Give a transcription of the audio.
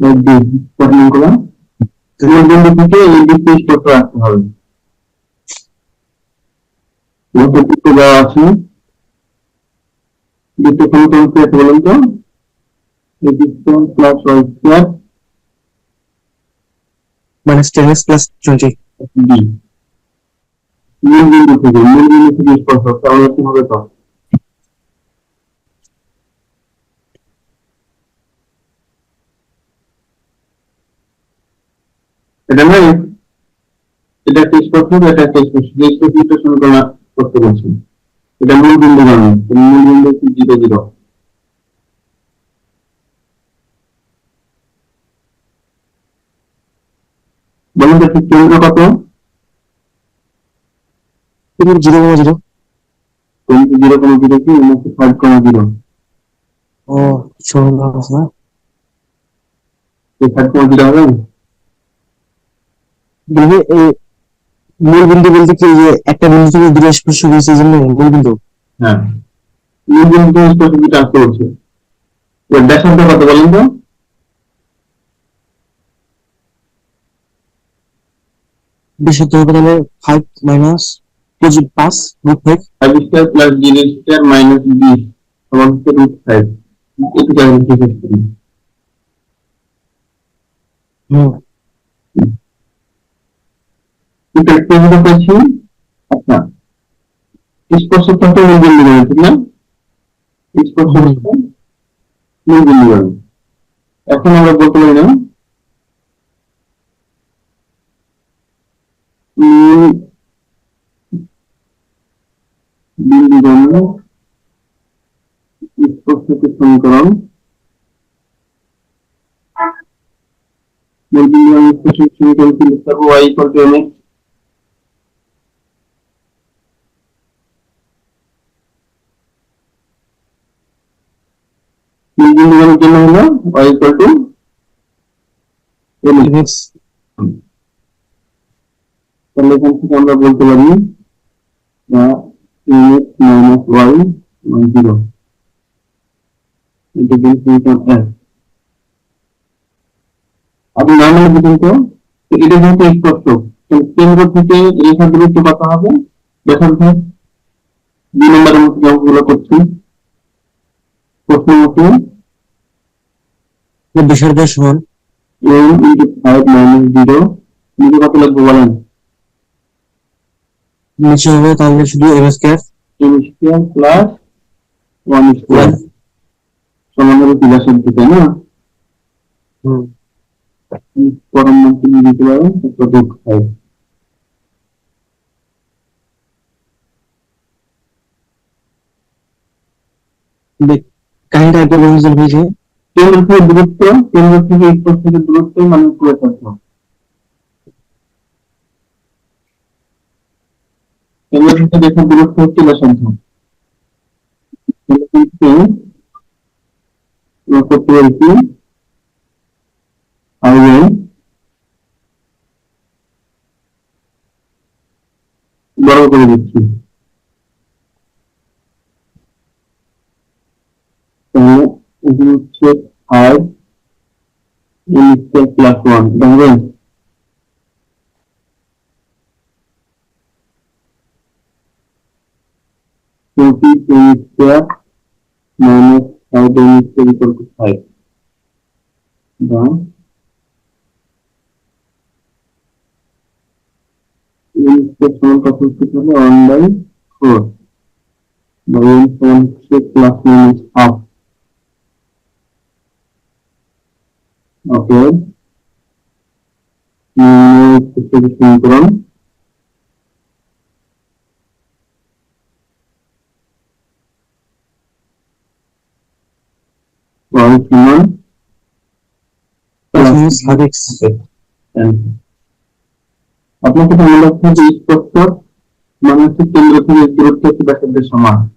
D বিন্দু থেকে এই দিকটি আছে দ্বিতীয় সমীকরণ আছে বলুন তো এই distance plus Y square minus 10x plus 20 D মূল বিন্দু থেকে মূল বিন্দু থেকে স্পর্শ তাহলে কি হবে তো এটা নয় এটা একটা স্পর্শ এটা একটা স্পর্শ যে স্পর্শিত সমীকরণ করতে বলছি এটা মূল বিন্দু মানে মূল বিন্দু কি জিরো জিরো। বলুন তো কেন্দ্র কত? এবার 0 0 টোয়েন্টি জিরো কোনো জিরো কি? উনআশি ফাইভ কোনো জিরো? ও আছে না। ফাইভ কোনো জিরো হবে? দেখবে এই মূল বিন্দু বলতে কি যে একটা বিন্দু থেকে দূরে স্পর্শ করেছে এই জন্য মূল বিন্দু? হ্যাঁ। মূল বিন্দু থেকে স্পর্শ কি ট্রান্সফার হচ্ছে। এর ব্যাসার্ধ কত বলেন তো। বিশুদ্ধ হবে তাহলে 5 minus 5 root 5 five square plus zero square minus B সমান হচ্ছে রুট ফাইভ জায়গা থেকে করি। হুম। কিন্তু একটা যেটা পাচ্ছি আচ্ছা। স্পর্শ তো মূল বিন্দু মানে ঠিক না? স্পর্শ হুম। হচ্ছে মূল বিন্দু মানে এখন আমরা বলতে পারি না। বিন্দু গণনা স্পর্শকে সমীকরণ মূল বিন্দু সমীকরণ লিখতে পারব equal to mx মূল বিন্দু জন্য হলো? Y to? Mx mx তাহলে এখান থেকে আমরা বলতে পারি mx minus y সমান zero এটা আপনি নর্মালি যেহেতু স্পষ্ট তো। কেন্দ্র থেকে রেখা দূরত্ব কত হবে। ব্যাসার্ধ দুই নম্বরের মতো করছি। প্রশ্ন মতো বিশুদ্ধ সমান m into five minus zero. নিচে কত লিখব বলেন। নিচে হবে তাহলে শুধু m square m square plus one square. সমান হবে তিরাশি দিকে না? হুম। পরম মান তুমি দিতে পারো? Root five. কাহিনীটা একবার বলতে হয়েছে। কেন্দ্র থেকে দূরত্ব, কেন্দ্র থেকে স্পর্শ থেকে দূরত্ব মানে পুরো তথ্য কেন্দ্র থেকে দেখুন দূরত্ব হচ্ছে ব্যাসার্ধ করতে পেরেছি আগে বড় করে দিচ্ছি। তাহলে হচ্ছে five N square plus one দেখবেন twenty N square minus five N square equal to five বা এন স্কোয়ার সমান কত হচ্ছে তাহলে ওয়ান বাই ফোর বা এন সমান হচ্ছে প্লাস মাইনাস হাফ ওকে সমীকরণ সমান আপনাকে মনে রাখতে হবে স্পষ্ট মানে হচ্ছে কেন্দ্র থেকে দূরত্ব ব্যাসার্ধের সমান।